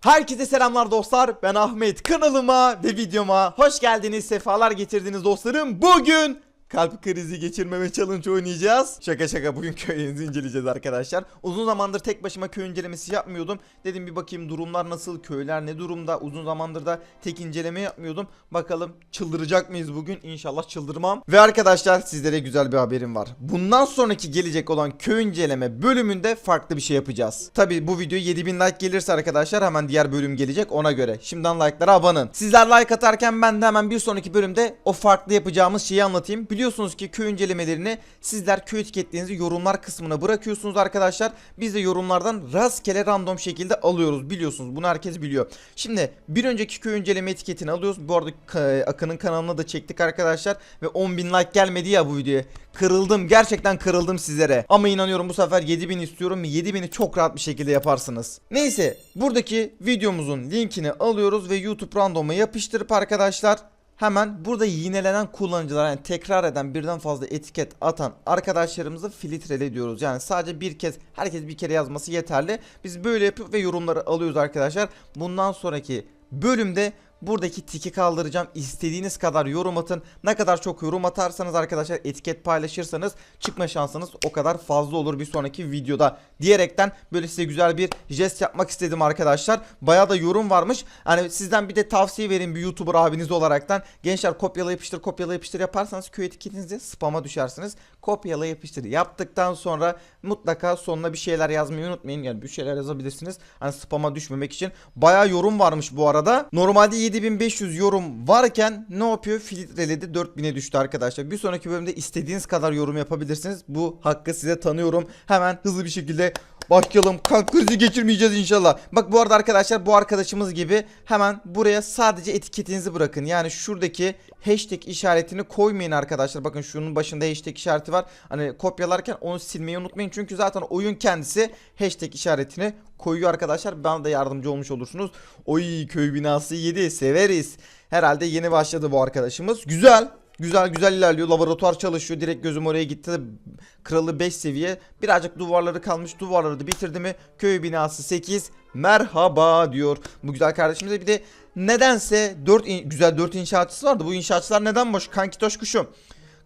Herkese selamlar dostlar. Ben Ahmet. Kanalıma ve videoma hoş geldiniz. Sefalar getirdiniz dostlarım. Bugün kalp krizi geçirmeme challenge oynayacağız. Şaka şaka bugün köyünüzü inceleyeceğiz arkadaşlar. Uzun zamandır tek başıma köy incelemesi yapmıyordum. Dedim bir bakayım durumlar nasıl, köyler ne durumda. Uzun zamandır da tek inceleme yapmıyordum. Bakalım çıldıracak mıyız bugün? İnşallah çıldırmam. Ve arkadaşlar sizlere güzel bir haberim var. Bundan sonraki gelecek olan köy inceleme bölümünde farklı bir şey yapacağız. Tabi bu video 7000 like gelirse arkadaşlar hemen diğer bölüm gelecek ona göre. Şimdiden like'lara abanın. Sizler like atarken ben de hemen bir sonraki bölümde o farklı yapacağımız şeyi anlatayım. Biliyorsunuz ki köy incelemelerini sizler köy etiketlerinizi yorumlar kısmına bırakıyorsunuz arkadaşlar. Biz de yorumlardan rastgele random şekilde alıyoruz. Biliyorsunuz bunu herkes biliyor. Şimdi bir önceki köy inceleme etiketini alıyoruz. Bu arada Akın'ın kanalına da çektik arkadaşlar. Ve 10.000 like gelmedi ya bu videoya. Kırıldım. Gerçekten kırıldım sizlere. Ama inanıyorum bu sefer 7000 istiyorum ve 7000'i çok rahat bir şekilde yaparsınız. Neyse buradaki videomuzun linkini alıyoruz ve YouTube random'a yapıştırıp arkadaşlar Hemen burada yinelenen kullanıcılar yani tekrar eden birden fazla etiket atan arkadaşlarımızı filtrele diyoruz. Yani sadece bir kez herkes bir kere yazması yeterli. Biz böyle yapıp ve yorumları alıyoruz arkadaşlar. Bundan sonraki bölümde buradaki tiki kaldıracağım. İstediğiniz kadar yorum atın. Ne kadar çok yorum atarsanız arkadaşlar etiket paylaşırsanız çıkma şansınız o kadar fazla olur bir sonraki videoda. Diyerekten böyle size güzel bir jest yapmak istedim arkadaşlar. Bayağı da yorum varmış. Hani sizden bir de tavsiye vereyim bir YouTuber abiniz olaraktan. Gençler kopyala yapıştır kopyala yapıştır yaparsanız köy etiketinizi spama düşersiniz. Kopyala yapıştır yaptıktan sonra mutlaka sonuna bir şeyler yazmayı unutmayın. Yani bir şeyler yazabilirsiniz. Hani spama düşmemek için. Bayağı yorum varmış bu arada. Normalde 7500 yorum varken ne yapıyor? Filtreledi 4000'e düştü arkadaşlar. Bir sonraki bölümde istediğiniz kadar yorum yapabilirsiniz. Bu hakkı size tanıyorum. Hemen hızlı bir şekilde başlayalım. Kalp krizi geçirmeyeceğiz inşallah. Bak bu arada arkadaşlar bu arkadaşımız gibi hemen buraya sadece etiketinizi bırakın. Yani şuradaki hashtag işaretini koymayın arkadaşlar. Bakın şunun başında hashtag işareti var. Hani kopyalarken onu silmeyi unutmayın. Çünkü zaten oyun kendisi hashtag işaretini koyuyor arkadaşlar. Bana da yardımcı olmuş olursunuz. Oy köy binası 7 severiz. Herhalde yeni başladı bu arkadaşımız. Güzel. Güzel güzel ilerliyor. Laboratuvar çalışıyor. Direkt gözüm oraya gitti. Kralı 5 seviye. Birazcık duvarları kalmış. Duvarları da bitirdi mi? Köy binası 8. Merhaba diyor. Bu güzel kardeşimize bir de nedense 4 güzel 4 inşaatçısı vardı. Bu inşaatçılar neden boş? Kanki toş kuşum.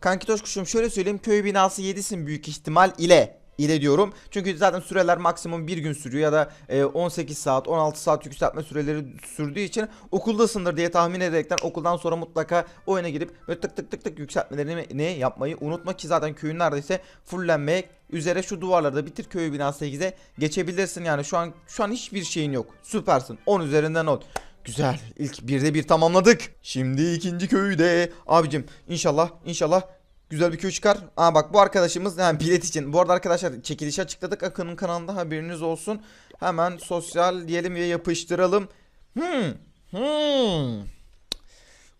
Kanki toş kuşum şöyle söyleyeyim. Köy binası 7'sin büyük ihtimal ile ile. Çünkü zaten süreler maksimum bir gün sürüyor ya da e, 18 saat 16 saat yükseltme süreleri sürdüğü için okuldasındır diye tahmin ederekten okuldan sonra mutlaka oyuna girip böyle tık tık tık tık yükseltmelerini yapmayı unutma ki zaten köyün neredeyse fullenmeye üzere şu duvarları da bitir köy binası 8'e geçebilirsin yani şu an şu an hiçbir şeyin yok süpersin 10 üzerinden 10 Güzel. İlk birde bir tamamladık. Şimdi ikinci köyde. Abicim inşallah inşallah Güzel bir köy çıkar. Aa bak bu arkadaşımız yani bilet için. Bu arada arkadaşlar çekilişi açıkladık. Akın'ın kanalında haberiniz olsun. Hemen sosyal diyelim ve yapıştıralım. Hmm. Hmm.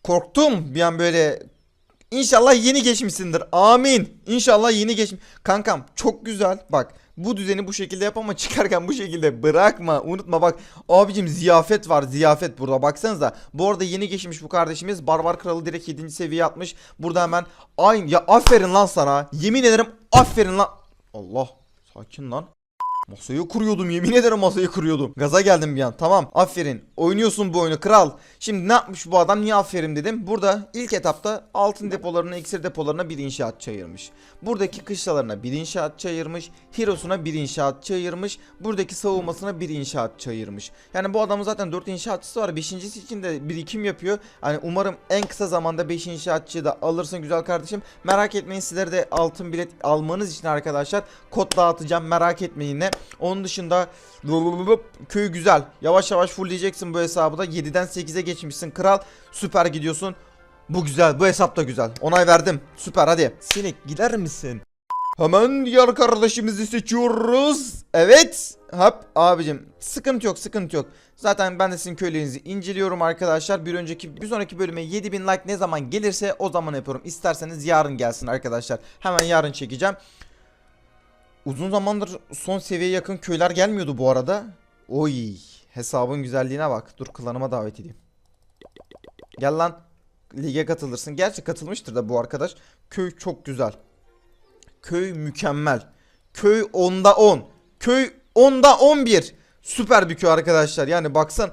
Korktum bir an böyle. İnşallah yeni geçmişsindir. Amin. İnşallah yeni geçmiş. Kankam çok güzel. Bak bu düzeni bu şekilde yap ama çıkarken bu şekilde bırakma. Unutma bak. Abicim ziyafet var. Ziyafet burada. Baksanıza. Bu arada yeni geçmiş bu kardeşimiz. Barbar Kralı direkt 7. seviye atmış. Burada hemen aynı. Ya aferin lan sana. Yemin ederim aferin lan. Allah. Sakin lan. Masayı kuruyordum yemin ederim masayı kuruyordum. Gaza geldim bir an. Tamam aferin. Oynuyorsun bu oyunu kral. Şimdi ne yapmış bu adam niye aferin dedim. Burada ilk etapta altın depolarına iksir depolarına bir inşaat ayırmış. Buradaki kışlalarına bir inşaat ayırmış. Hirosuna bir inşaat ayırmış. Buradaki savunmasına bir inşaat ayırmış. Yani bu adamın zaten 4 inşaatçısı var. 5.si için de birikim yapıyor. Hani umarım en kısa zamanda 5 inşaatçıyı da alırsın güzel kardeşim. Merak etmeyin sizlere de altın bilet almanız için arkadaşlar kod dağıtacağım merak etmeyin ne. Onun dışında köy güzel. Yavaş yavaş fullleyeceksin bu hesabı da. 7'den 8'e geçmişsin kral. Süper gidiyorsun. Bu güzel. Bu hesap da güzel. Onay verdim. Süper hadi. Sinek gider misin? Hemen diğer kardeşimizi seçiyoruz. Evet. Hop abicim. Sıkıntı yok sıkıntı yok. Zaten ben de sizin köylerinizi inceliyorum arkadaşlar. Bir önceki bir sonraki bölüme 7000 like ne zaman gelirse o zaman yapıyorum. İsterseniz yarın gelsin arkadaşlar. Hemen yarın çekeceğim. Uzun zamandır son seviyeye yakın köyler gelmiyordu bu arada. Oy hesabın güzelliğine bak. Dur klanıma davet edeyim. Gel lan. Lige katılırsın. Gerçi katılmıştır da bu arkadaş. Köy çok güzel. Köy mükemmel. Köy 10'da 10. Köy 10'da 11. süper bir köy arkadaşlar. Yani baksan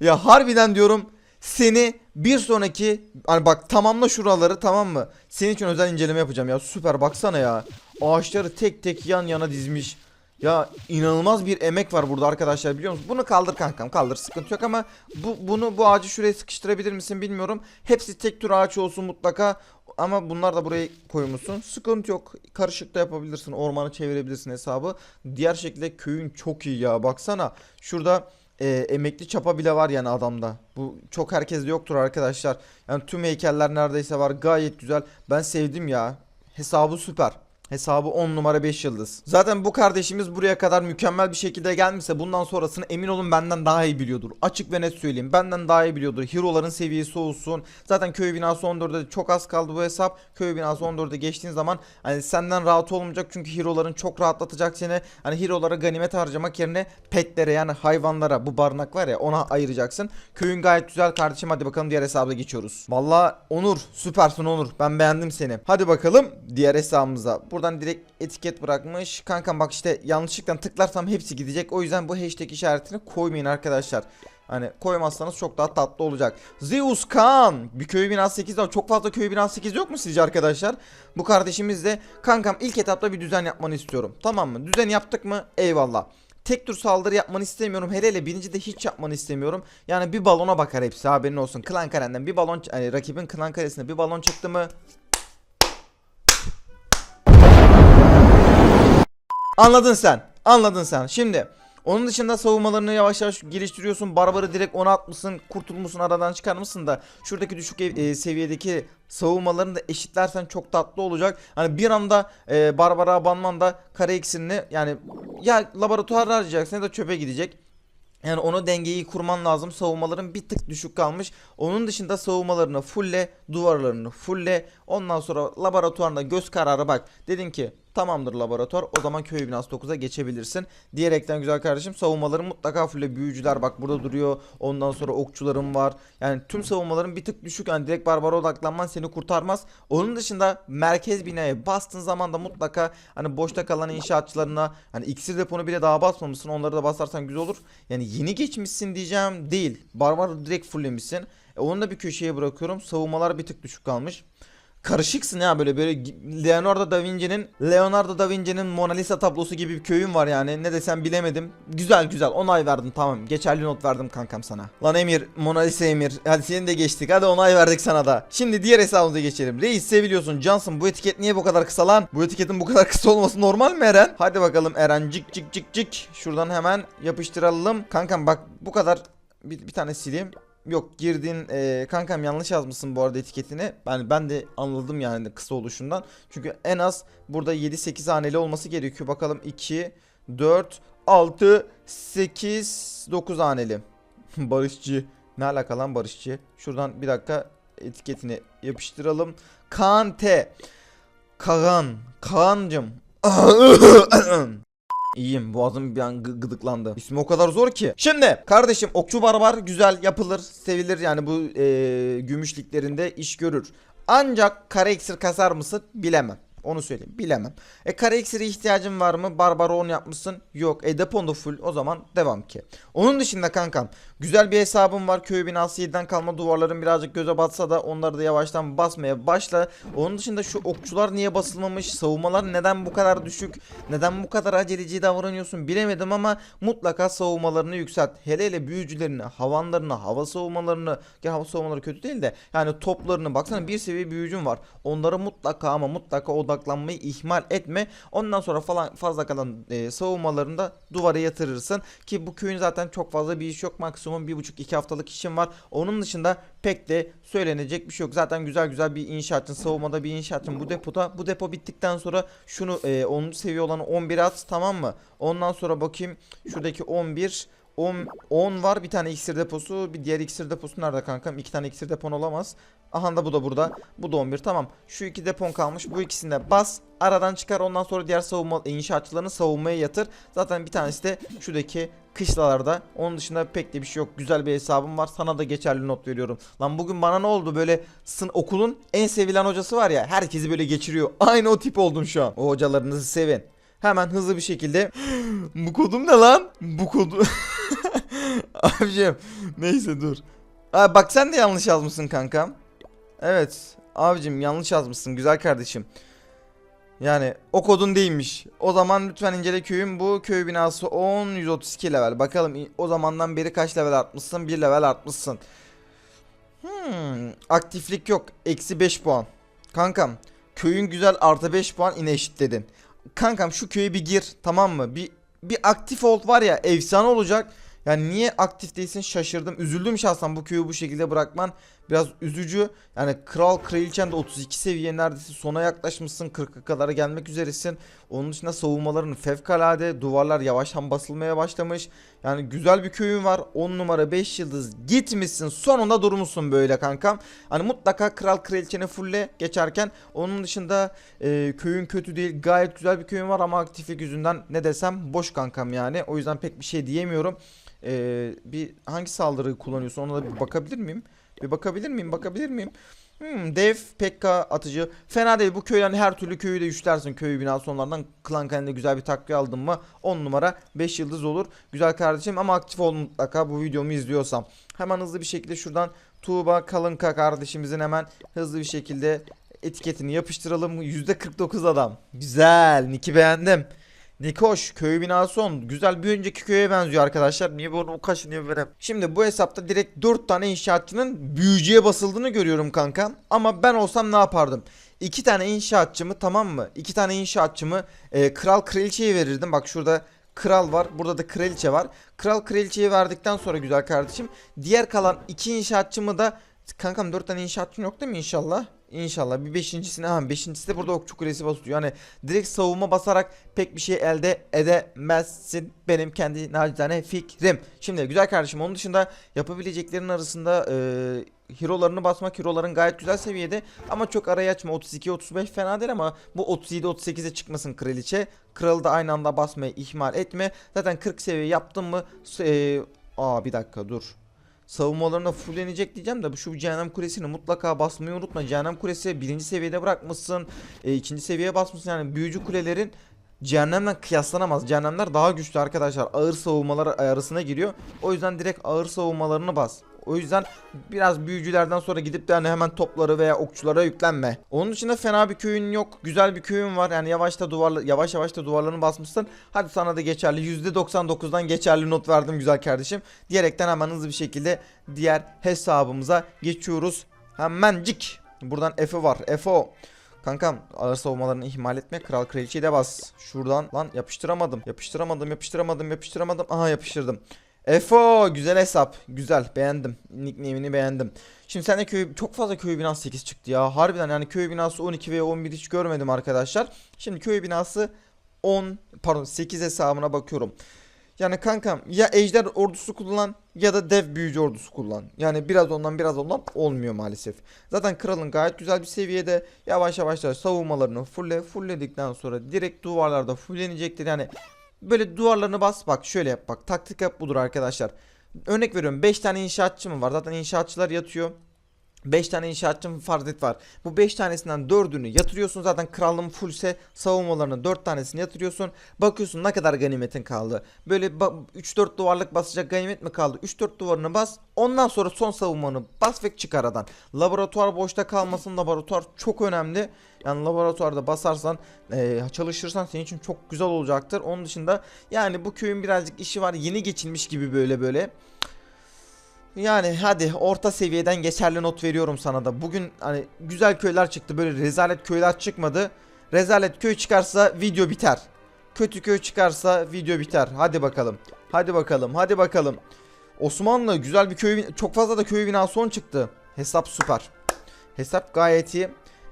ya harbiden diyorum seni bir sonraki hani bak tamamla şuraları tamam mı? Senin için özel inceleme yapacağım ya. Süper baksana ya. Ağaçları tek tek yan yana dizmiş. Ya inanılmaz bir emek var burada arkadaşlar biliyor musun? Bunu kaldır kankam kaldır sıkıntı yok ama bu bunu bu ağacı şuraya sıkıştırabilir misin bilmiyorum. Hepsi tek tür ağaç olsun mutlaka ama bunlar da buraya koymuşsun. Sıkıntı yok. Karışık da yapabilirsin. Ormanı çevirebilirsin hesabı. Diğer şekilde köyün çok iyi ya. Baksana. Şurada e, emekli çapa bile var yani adamda. Bu çok herkeste yoktur arkadaşlar. Yani tüm heykeller neredeyse var. Gayet güzel. Ben sevdim ya. Hesabı süper. Hesabı 10 numara 5 yıldız. Zaten bu kardeşimiz buraya kadar mükemmel bir şekilde gelmişse bundan sonrasını emin olun benden daha iyi biliyordur. Açık ve net söyleyeyim. Benden daha iyi biliyordur. Hero'ların seviyesi olsun. Zaten köy binası 14'de çok az kaldı bu hesap. Köy binası 14'e geçtiğin zaman hani senden rahat olmayacak çünkü hero'ların çok rahatlatacak seni. Hani hero'lara ganimet harcamak yerine petlere yani hayvanlara bu barınak var ya ona ayıracaksın. Köyün gayet güzel kardeşim hadi bakalım diğer hesaba geçiyoruz. Valla Onur süpersin Onur. Ben beğendim seni. Hadi bakalım diğer hesabımıza. Buradan direkt etiket bırakmış. Kankam bak işte yanlışlıkla tıklarsam hepsi gidecek. O yüzden bu hashtag işaretini koymayın arkadaşlar. Hani koymazsanız çok daha tatlı olacak. Zeus Khan. Bir köy binası 8 var. Çok fazla köy binası 8 yok mu sizce arkadaşlar? Bu kardeşimiz de kankam ilk etapta bir düzen yapmanı istiyorum. Tamam mı? Düzen yaptık mı? Eyvallah. Tek tür saldırı yapmanı istemiyorum. Hele hele birinci de hiç yapmanı istemiyorum. Yani bir balona bakar hepsi haberin olsun. Klan karenden bir balon hani rakibin klan karesine bir balon çıktı mı? Anladın sen. Anladın sen. Şimdi onun dışında savunmalarını yavaş yavaş geliştiriyorsun. Barbarı direkt ona atmışsın. Kurtulmuşsun aradan çıkarmışsın da şuradaki düşük e, seviyedeki savunmalarını da eşitlersen çok tatlı olacak. Hani bir anda e, Barbara abanman da kare iksirini yani ya laboratuvarda harcayacaksın ya da çöpe gidecek. Yani onu dengeyi kurman lazım. Savunmaların bir tık düşük kalmış. Onun dışında savunmalarını fulle, duvarlarını fulle. Ondan sonra laboratuvarında göz kararı bak. Dedin ki tamamdır laboratuvar. O zaman köy binası 9'a geçebilirsin. Diyerekten güzel kardeşim savunmaların mutlaka fulle büyücüler bak burada duruyor. Ondan sonra okçularım var. Yani tüm savunmaların bir tık düşük. Yani direkt barbara odaklanman seni kurtarmaz. Onun dışında merkez binaya bastığın zaman da mutlaka hani boşta kalan inşaatçılarına hani iksir deponu bile daha basmamışsın. Onları da basarsan güzel olur. Yani yeni geçmişsin diyeceğim değil. Barbar direkt fulllemişsin. E, onu da bir köşeye bırakıyorum. Savunmalar bir tık düşük kalmış. Karışıksın ya böyle böyle Leonardo da Vinci'nin Leonardo da Vinci'nin Mona Lisa tablosu gibi bir köyün var yani. Ne desem bilemedim. Güzel güzel onay verdim tamam. Geçerli not verdim kankam sana. Lan Emir Mona Lisa Emir. Hadi seni de geçtik. Hadi onay verdik sana da. Şimdi diğer hesabımıza geçelim. Reis seviliyorsun. Johnson bu etiket niye bu kadar kısa lan? Bu etiketin bu kadar kısa olması normal mi Eren? Hadi bakalım Eren cik cik cik cik. Şuradan hemen yapıştıralım. Kankam bak bu kadar bir, bir tane sileyim. Yok girdin e, kankam yanlış yazmışsın bu arada etiketini. Yani ben de anladım yani kısa oluşundan. Çünkü en az burada 7-8 haneli olması gerekiyor. Bakalım 2, 4, 6, 8, 9 haneli. Barışçı. Ne alaka lan Barışçı? Şuradan bir dakika etiketini yapıştıralım. Kaan T. Kaan. İyiyim boğazım bir an gı- gıdıklandı. İsmi o kadar zor ki. Şimdi kardeşim okçu barbar güzel yapılır sevilir yani bu eee gümüşliklerinde iş görür. Ancak kare iksir kasar mısın bilemem. Onu söyleyeyim bilemem. E kare iksire ihtiyacın var mı? Barbara 10 yapmışsın. Yok. E depon full. O zaman devam ki. Onun dışında kankam güzel bir hesabım var. Köy binası 7'den kalma duvarların birazcık göze batsa da onları da yavaştan basmaya başla. Onun dışında şu okçular niye basılmamış? Savunmalar neden bu kadar düşük? Neden bu kadar aceleci davranıyorsun bilemedim ama mutlaka savunmalarını yükselt. Hele hele büyücülerini, havanlarını, hava savunmalarını, ya hava savunmaları kötü değil de yani toplarını baksana bir seviye büyücün var. Onları mutlaka ama mutlaka odaklanmayı ihmal etme. Ondan sonra falan fazla kalan e, savunmalarını da duvara yatırırsın ki bu köyün zaten çok fazla bir iş yok. Maksimum buçuk iki haftalık işim var. Onun dışında pek de söylenecek bir şey yok. Zaten güzel güzel bir inşaatın savunmada bir inşaatın bu depoda. Bu depo bittikten sonra şunu e, 10 seviye olanı 11 at tamam mı? Ondan sonra bakayım şuradaki 11 10, 10 var bir tane iksir deposu bir diğer iksir deposu nerede kankam? İki tane iksir depon olamaz. Aha da bu da burada. Bu da 11 tamam. Şu iki depon kalmış. Bu ikisini de bas. Aradan çıkar ondan sonra diğer savunma inşaatçılarını savunmaya yatır. Zaten bir tanesi de şuradaki kışlalarda. Onun dışında pek de bir şey yok. Güzel bir hesabım var. Sana da geçerli not veriyorum. Lan bugün bana ne oldu? Böyle sın okulun en sevilen hocası var ya. Herkesi böyle geçiriyor. Aynı o tip oldum şu an. O hocalarınızı sevin. Hemen hızlı bir şekilde Bu kodum ne lan? Bu kodu Abicim neyse dur Aa, Bak sen de yanlış yazmışsın kankam Evet abicim yanlış yazmışsın güzel kardeşim yani o kodun değilmiş. O zaman lütfen incele köyün bu köy binası 10 132 level. Bakalım o zamandan beri kaç level artmışsın? 1 level artmışsın. Hmm, aktiflik yok. Eksi 5 puan. Kankam köyün güzel artı 5 puan yine eşitledin. Kankam şu köye bir gir tamam mı? Bir bir aktif ol var ya efsane olacak. Yani niye aktif değilsin şaşırdım. Üzüldüm şahsen bu köyü bu şekilde bırakman biraz üzücü. Yani kral kraliçen de 32 seviye neredeyse sona yaklaşmışsın. 40'a kadar gelmek üzeresin. Onun dışında savunmaların fevkalade. Duvarlar yavaştan basılmaya başlamış. Yani güzel bir köyün var. 10 numara 5 yıldız gitmişsin. Sonunda durmuşsun böyle kankam. Hani mutlaka kral kraliçeni fulle geçerken. Onun dışında e, köyün kötü değil. Gayet güzel bir köyün var ama aktiflik yüzünden ne desem boş kankam yani. O yüzden pek bir şey diyemiyorum. E, bir hangi saldırıyı kullanıyorsun ona da bir bakabilir miyim? Bir bakabilir miyim? Bakabilir miyim? Hmm, dev, Pekka atıcı. Fena değil. Bu köyden her türlü köyü de üçlersin. Köy binası onlardan klan kalende güzel bir takviye aldın mı 10 numara 5 yıldız olur. Güzel kardeşim ama aktif ol mutlaka bu videomu izliyorsam. Hemen hızlı bir şekilde şuradan Tuğba Kalınka kardeşimizin hemen hızlı bir şekilde etiketini yapıştıralım. %49 adam. Güzel. Nick'i beğendim. Nikoş köy binası 10. Güzel bir önceki köye benziyor arkadaşlar. Niye bunu kaşınıyor böyle? Şimdi bu hesapta direkt 4 tane inşaatçının büyücüye basıldığını görüyorum kanka. Ama ben olsam ne yapardım? İki tane inşaatçımı tamam mı? İki tane inşaatçımı e, kral kraliçeye verirdim. Bak şurada kral var. Burada da kraliçe var. Kral kraliçeye verdikten sonra güzel kardeşim. Diğer kalan iki inşaatçımı da kankam 4 tane inşaatçın yok değil mi inşallah? İnşallah bir beşincisine ha beşincisi de burada okçu kulesi basıyor. Yani direkt savunma basarak pek bir şey elde edemezsin. Benim kendi nacizane fikrim. Şimdi güzel kardeşim onun dışında yapabileceklerin arasında e, hero'larını basmak hero'ların gayet güzel seviyede ama çok arayı açma 32-35 fena değil ama bu 37-38'e çıkmasın kraliçe. Kralı da aynı anda basmayı ihmal etme. Zaten 40 seviye yaptın mı e, aa bir dakika dur savunmalarına fullenecek diyeceğim de bu şu cehennem kulesini mutlaka basmayı unutma. Cehennem kulesi birinci seviyede bırakmışsın. E, ikinci seviyeye basmışsın. Yani büyücü kulelerin cehennemle kıyaslanamaz. Cehennemler daha güçlü arkadaşlar. Ağır savunmalar arasına giriyor. O yüzden direkt ağır savunmalarını bas. O yüzden biraz büyücülerden sonra gidip de hani hemen topları veya okçulara yüklenme. Onun dışında fena bir köyün yok. Güzel bir köyün var. Yani yavaşta duvarla yavaş yavaş da duvarlarını basmışsın. Hadi sana da geçerli. %99'dan geçerli not verdim güzel kardeşim. Diyerekten hemen hızlı bir şekilde diğer hesabımıza geçiyoruz. Hemencik. Buradan F'i var. FO. Kankam ağır savunmalarını ihmal etme. Kral kraliçeyi de bas. Şuradan lan yapıştıramadım. Yapıştıramadım, yapıştıramadım, yapıştıramadım. Aha yapıştırdım. Efo güzel hesap. Güzel beğendim. Nickname'ini beğendim. Şimdi sende köy çok fazla köy binası 8 çıktı ya. Harbiden yani köy binası 12 veya 11 hiç görmedim arkadaşlar. Şimdi köy binası 10 pardon 8 hesabına bakıyorum. Yani kankam ya ejder ordusu kullan ya da dev büyücü ordusu kullan. Yani biraz ondan biraz ondan olmuyor maalesef. Zaten kralın gayet güzel bir seviyede yavaş yavaş savunmalarını fulle fullledikten sonra direkt duvarlarda fullenecektir. Yani böyle duvarlarını bas bak şöyle yap bak taktik yap budur arkadaşlar. Örnek veriyorum 5 tane inşaatçı mı var zaten inşaatçılar yatıyor. 5 tane inşaatçım farz et var. Bu 5 tanesinden 4'ünü yatırıyorsun. Zaten krallığın fullse savunmalarını 4 tanesini yatırıyorsun. Bakıyorsun ne kadar ganimetin kaldı. Böyle 3-4 duvarlık basacak ganimet mi kaldı? 3-4 duvarını bas. Ondan sonra son savunmanı bas ve çık aradan. Laboratuvar boşta kalmasın. Laboratuvar çok önemli. Yani laboratuvarda basarsan e, çalışırsan senin için çok güzel olacaktır. Onun dışında yani bu köyün birazcık işi var. Yeni geçilmiş gibi böyle böyle. Yani hadi orta seviyeden geçerli not veriyorum sana da. Bugün hani güzel köyler çıktı. Böyle rezalet köyler çıkmadı. Rezalet köy çıkarsa video biter. Kötü köy çıkarsa video biter. Hadi bakalım. Hadi bakalım. Hadi bakalım. Osmanlı güzel bir köy çok fazla da köy binası son çıktı. Hesap süper. Hesap gayet iyi.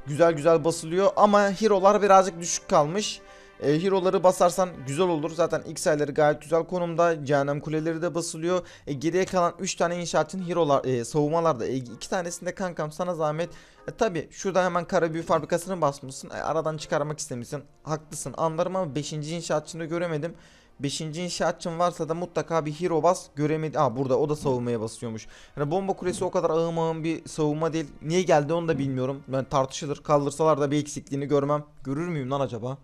Güzel güzel basılıyor ama hero'lar birazcık düşük kalmış. E, hero'ları basarsan güzel olur. Zaten X sayıları gayet güzel konumda. Cehennem kuleleri de basılıyor. E, geriye kalan 3 tane inşaatın hero'lar e, savunmalarda. E, 2 tanesinde kankam sana zahmet. E, tabi şurada hemen kara büyü fabrikasını basmışsın. E, aradan çıkarmak istemişsin. Haklısın anlarım ama 5. inşaatçını göremedim. 5. inşaatçın varsa da mutlaka bir hero bas göremedi. Aa burada o da savunmaya basıyormuş. Yani bomba kulesi o kadar ağım ağım bir savunma değil. Niye geldi onu da bilmiyorum. Ben tartışılır. Kaldırsalar da bir eksikliğini görmem. Görür müyüm lan acaba?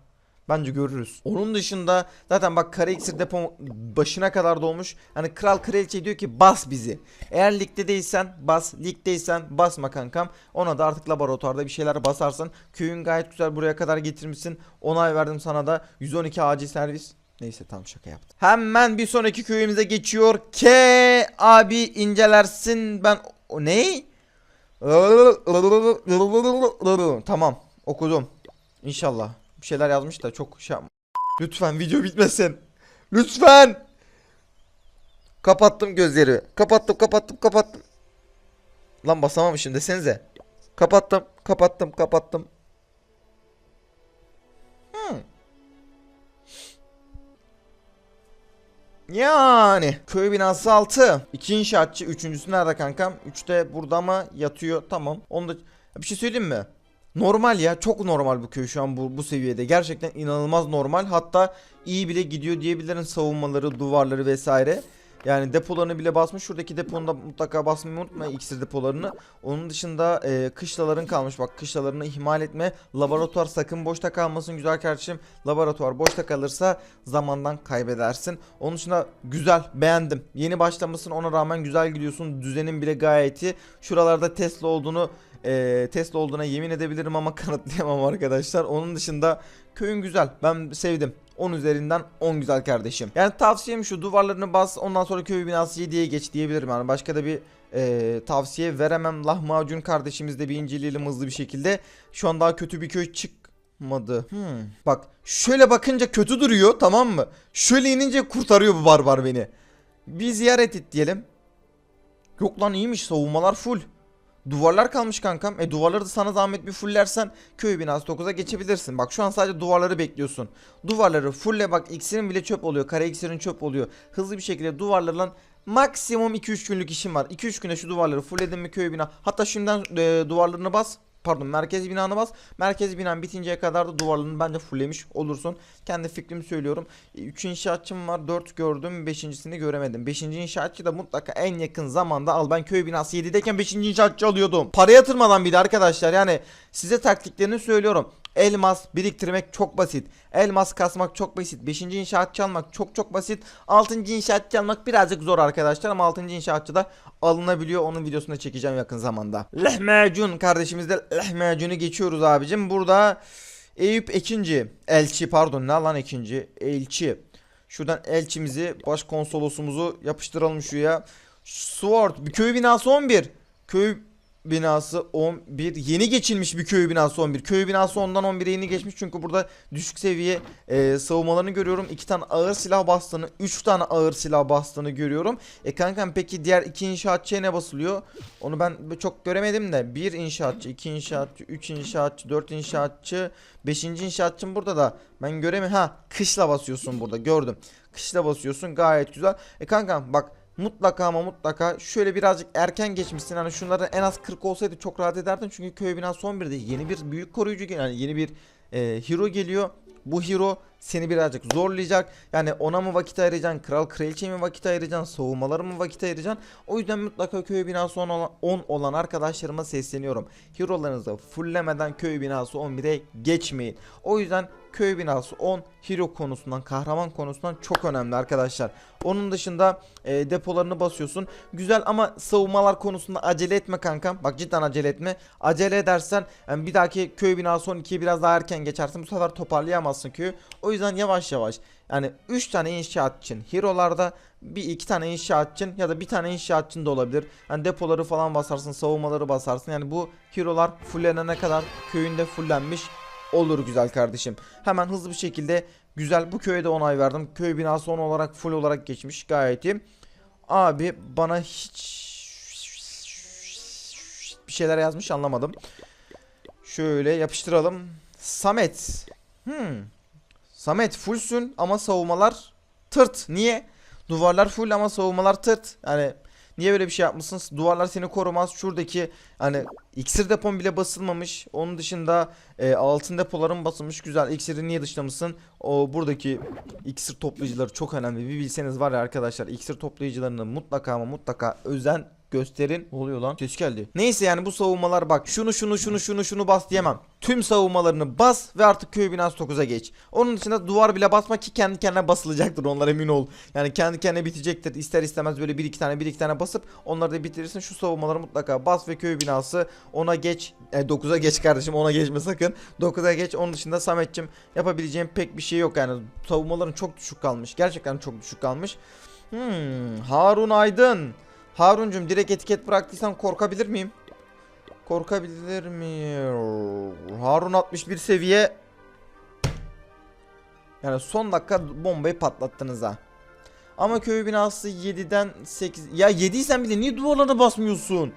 Bence görürüz. Onun dışında zaten bak kara iksir depo başına kadar dolmuş. Hani kral kraliçe diyor ki bas bizi. Eğer ligde değilsen bas. Ligdeysen basma kankam. Ona da artık laboratuvarda bir şeyler basarsın. Köyün gayet güzel buraya kadar getirmişsin. Onay verdim sana da 112 acil servis. Neyse tam şaka yaptım. Hemen bir sonraki köyümüze geçiyor. K abi incelersin ben o ne? Tamam okudum. İnşallah. Bir şeyler yazmış da çok şey. Lütfen video bitmesin. Lütfen. Kapattım gözleri. Kapattım kapattım kapattım. Lan basamamışım desenize. Kapattım kapattım kapattım. Hmm. Yani köy binası 6. İki inşaatçı. Üçüncüsü nerede kankam? Üçte burada ama yatıyor. Tamam. Onu da bir şey söyleyeyim mi? Normal ya çok normal bu köy şu an bu, bu seviyede. Gerçekten inanılmaz normal. Hatta iyi bile gidiyor diyebilirim savunmaları, duvarları vesaire. Yani depolarını bile basmış. Şuradaki deponda mutlaka basmayı unutma iksir depolarını. Onun dışında e, kışlaların kalmış. Bak kışlalarını ihmal etme. Laboratuvar sakın boşta kalmasın güzel kardeşim. Laboratuvar boşta kalırsa zamandan kaybedersin. Onun dışında güzel beğendim. Yeni başlamışsın ona rağmen güzel gidiyorsun. Düzenin bile gayet iyi. Şuralarda Tesla olduğunu e, Tesla olduğuna yemin edebilirim ama kanıtlayamam arkadaşlar. Onun dışında köyün güzel. Ben sevdim. 10 üzerinden 10 güzel kardeşim. Yani tavsiyem şu duvarlarını bas ondan sonra köy binası 7'ye geç diyebilirim. Yani başka da bir e, tavsiye veremem. Lahmacun kardeşimiz de bir inceleyelim hızlı bir şekilde. Şu an daha kötü bir köy çıkmadı. Hmm. Bak şöyle bakınca kötü duruyor tamam mı? Şöyle inince kurtarıyor bu barbar beni. Bir ziyaret et diyelim. Yok lan iyiymiş savunmalar full. Duvarlar kalmış kankam. E duvarları da sana zahmet bir fullersen köy binası 9'a geçebilirsin. Bak şu an sadece duvarları bekliyorsun. Duvarları fulle bak iksirin bile çöp oluyor. Kara iksirin çöp oluyor. Hızlı bir şekilde duvarlarla maksimum 2-3 günlük işim var. 2-3 güne şu duvarları fulledin mi köy bina. Hatta şimdiden e, duvarlarını bas. Pardon merkez binanı bas. Merkez binan bitinceye kadar da duvarlarını bence fulllemiş olursun. Kendi fikrimi söylüyorum. 3 inşaatçım var. 4 gördüm. 5.sini göremedim. 5. inşaatçı da mutlaka en yakın zamanda al. Ben köy binası 7'deyken 5. inşaatçı alıyordum. Para yatırmadan bir de arkadaşlar. Yani size taktiklerini söylüyorum. Elmas biriktirmek çok basit. Elmas kasmak çok basit. 5. inşaatçı almak çok çok basit. 6. inşaatçı almak birazcık zor arkadaşlar ama 6. inşaatçı da alınabiliyor. Onun videosunu da çekeceğim yakın zamanda. Lehmacun kardeşimizde Lehmacun'u geçiyoruz abicim. Burada Eyüp Ekinci. Elçi pardon ne lan Ekinci? Elçi. Şuradan elçimizi başkonsolosumuzu yapıştıralım şuraya. Sword. Bir köy binası 11. Köy binası 11 yeni geçilmiş bir köy binası 11 köy binası 10'dan 11'e yeni geçmiş. Çünkü burada düşük seviye e, savunmalarını görüyorum. 2 tane ağır silah bastığını 3 tane ağır silah bastığını görüyorum. E kankam peki diğer 2 inşaatçıya ne basılıyor? Onu ben çok göremedim de. 1 inşaatçı 2 inşaatçı 3 inşaatçı 4 inşaatçı 5. inşaatçım burada da. Ben göremiyorum. Ha kışla basıyorsun burada. Gördüm. Kışla basıyorsun. Gayet güzel. E kankam bak Mutlaka ama mutlaka şöyle birazcık erken geçmişsin. Hani şunların en az 40 olsaydı çok rahat ederdin. Çünkü köy binası son birde yeni bir büyük koruyucu yani yeni bir e, hero geliyor. Bu hero seni birazcık zorlayacak. Yani ona mı vakit ayıracaksın? Kral kraliçeye mi vakit ayıracaksın? Savunmalara mı vakit ayıracaksın? O yüzden mutlaka köy binası 10 olan, 10 olan arkadaşlarıma sesleniyorum. Hero'larınızı fulllemeden köy binası 11'e geçmeyin. O yüzden köy binası 10 hero konusundan, kahraman konusundan çok önemli arkadaşlar. Onun dışında e, depolarını basıyorsun. Güzel ama savunmalar konusunda acele etme kankam. Bak cidden acele etme. Acele edersen yani bir dahaki köy binası 12'ye biraz daha erken geçersin. Bu sefer toparlayamazsın köyü. O yüzden yavaş yavaş yani 3 tane inşaatçın hero'larda bir iki tane inşaatçın ya da bir tane inşaatçın da olabilir. Yani depoları falan basarsın, savunmaları basarsın. Yani bu hero'lar fullenene kadar köyünde fullenmiş olur güzel kardeşim. Hemen hızlı bir şekilde güzel bu köye de onay verdim. Köy binası 10 olarak full olarak geçmiş gayet iyi. Abi bana hiç bir şeyler yazmış anlamadım. Şöyle yapıştıralım. Samet. Hmm. Samet fullsün ama savunmalar tırt. Niye? Duvarlar full ama savunmalar tırt. Yani niye böyle bir şey yapmışsın? Duvarlar seni korumaz. Şuradaki hani iksir depon bile basılmamış. Onun dışında e, altın depoların basılmış. Güzel. İksiri niye dışlamışsın? O buradaki iksir toplayıcıları çok önemli. Bir bilseniz var ya arkadaşlar iksir toplayıcılarını mutlaka ama mutlaka özen gösterin. Ne oluyor lan? Ses geldi. Neyse yani bu savunmalar bak şunu şunu şunu şunu şunu bas diyemem. Tüm savunmalarını bas ve artık köy binası 9'a geç. Onun dışında duvar bile basma ki kendi kendine basılacaktır onlar emin ol. Yani kendi kendine bitecektir. İster istemez böyle bir iki tane bir iki tane basıp onları da bitirirsin. Şu savunmaları mutlaka bas ve köy binası ona geç. E, 9'a geç kardeşim ona geçme sakın. 9'a geç. Onun dışında Samet'cim yapabileceğim pek bir şey yok yani. Savunmaların çok düşük kalmış. Gerçekten çok düşük kalmış. Hmm, Harun Aydın. Haruncum direkt etiket bıraktıysan korkabilir miyim? Korkabilir miyim? Harun 61 seviye. Yani son dakika bombayı patlattınız ha. Ama köy binası 7'den 8. Ya 7'ysen bile niye duvarlara basmıyorsun?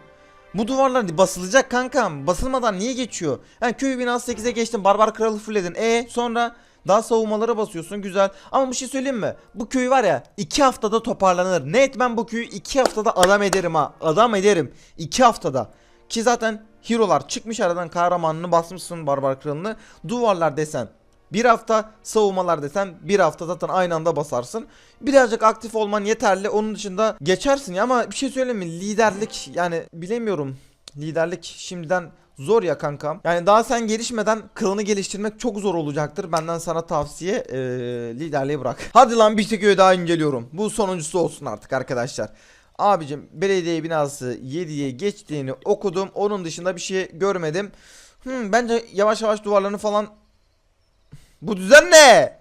Bu duvarlar basılacak kankam. Basılmadan niye geçiyor? Yani köy binası 8'e geçtin. Barbar kralı fulledin. E sonra daha savunmalara basıyorsun güzel. Ama bir şey söyleyeyim mi? Bu köy var ya 2 haftada toparlanır. Ne etmem bu köyü 2 haftada adam ederim ha. Adam ederim. 2 haftada. Ki zaten hero'lar çıkmış aradan kahramanını basmışsın barbar kralını. Duvarlar desen bir hafta savunmalar desen bir hafta zaten aynı anda basarsın. Birazcık aktif olman yeterli. Onun dışında geçersin ya ama bir şey söyleyeyim mi? Liderlik yani bilemiyorum. Liderlik şimdiden zor ya kankam. Yani daha sen gelişmeden kılını geliştirmek çok zor olacaktır. Benden sana tavsiye ee, liderliği bırak. Hadi lan bir tek daha inceliyorum. Bu sonuncusu olsun artık arkadaşlar. Abicim belediye binası 7'ye geçtiğini okudum. Onun dışında bir şey görmedim. Hmm, bence yavaş yavaş duvarlarını falan bu düzen ne?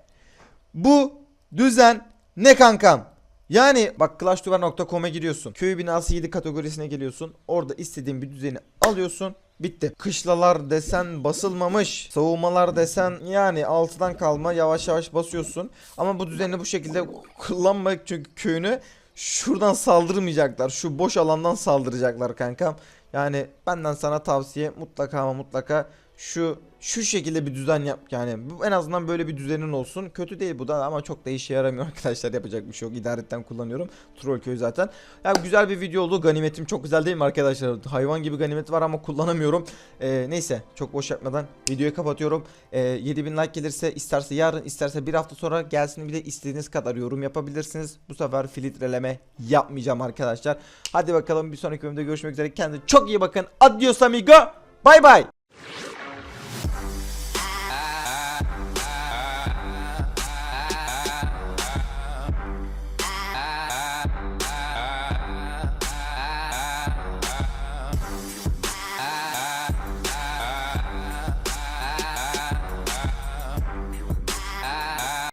Bu düzen ne kankam? Yani bak clashduvara.com'a giriyorsun. Köy binası 7 kategorisine geliyorsun. Orada istediğin bir düzeni alıyorsun. Bitti. Kışlalar desen basılmamış. Savunmalar desen yani altıdan kalma yavaş yavaş basıyorsun. Ama bu düzeni bu şekilde kullanma çünkü köyünü şuradan saldırmayacaklar. Şu boş alandan saldıracaklar kankam. Yani benden sana tavsiye mutlaka ama mutlaka şu şu şekilde bir düzen yap yani bu en azından böyle bir düzenin olsun. Kötü değil bu da ama çok da işe yaramıyor arkadaşlar. Yapacak bir şey yok. İdaretten kullanıyorum. Troll köy zaten. Ya güzel bir video oldu. Ganimetim çok güzel değil mi arkadaşlar? Hayvan gibi ganimet var ama kullanamıyorum. Ee, neyse çok boş yapmadan videoyu kapatıyorum. Ee, 7000 like gelirse isterse yarın isterse bir hafta sonra gelsin. Bir de istediğiniz kadar yorum yapabilirsiniz. Bu sefer filtreleme yapmayacağım arkadaşlar. Hadi bakalım bir sonraki bölümde görüşmek üzere. Kendinize çok iyi bakın. Adios amigo. Bay bay